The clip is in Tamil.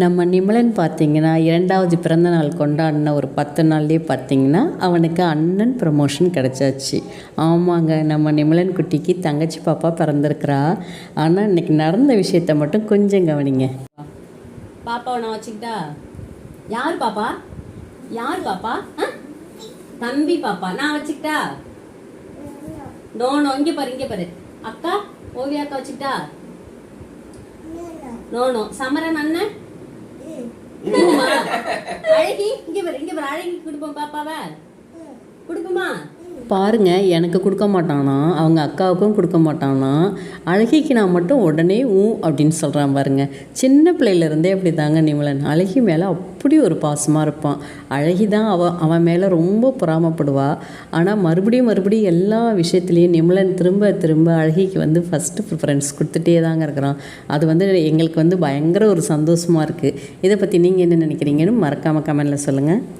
நம்ம நிமலன் பார்த்திங்கன்னா இரண்டாவது பிறந்த நாள் கொண்டாடின ஒரு பத்து நாள்லேயே பார்த்தீங்கன்னா அவனுக்கு அண்ணன் ப்ரமோஷன் கிடச்சாச்சு. ஆமாங்க நம்ம நிமலன் குட்டிக்கு தங்கச்சி பாப்பா பிறந்திருக்கிறா. ஆனால் இன்னைக்கு நடந்த விஷயத்த மட்டும் கொஞ்சம் கவனிங்க. பாப்பாவை நான் வச்சுக்கிட்டா? யார் பாப்பா? யார் பாப்பா? ஆ? தம்பி பாப்பா. நான் வச்சுக்கிட்டா? நோ நோ பாரு இங்கே பாரு. அக்கா ஓவியா அக்கா வச்சுக்கிட்டா? No no. சமரன் அண்ணன்? அழகி இங்க பாரு இங்க பாரு அழகி கொடுப்போம் பாப்பாவா. பாருங்கள் எனக்கு கொடுக்க மாட்டானா அவங்க அக்காவுக்கும் கொடுக்க மாட்டானா அழகிக்கு நான் மட்டும் உடனே ஊ அப்படின்னு சொல்கிறான் பாருங்க. சின்ன பிள்ளையிலேருந்தே அப்படி தாங்க நிமலன். அழகி மேலே அப்படி ஒரு பாசமாக இருப்பான். அழகி தான் அவ அவன் மேலே ரொம்ப பொறாமப்படுவா. ஆனால் மறுபடியும் மறுபடியும் எல்லா விஷயத்துலேயும் நிமலன் திரும்ப திரும்ப அழகிக்கு வந்து ஃபஸ்ட்டு ப்ரிஃபரன்ஸ் கொடுத்துட்டே தாங்க இருக்கிறான். அது வந்து எங்களுக்கு வந்து பயங்கர ஒரு சந்தோஷமாக இருக்குது இதை பற்றி நீங்கள் என்ன நினைக்கிறீங்கன்னு மறக்காமல் கமெண்டில் சொல்லுங்கள்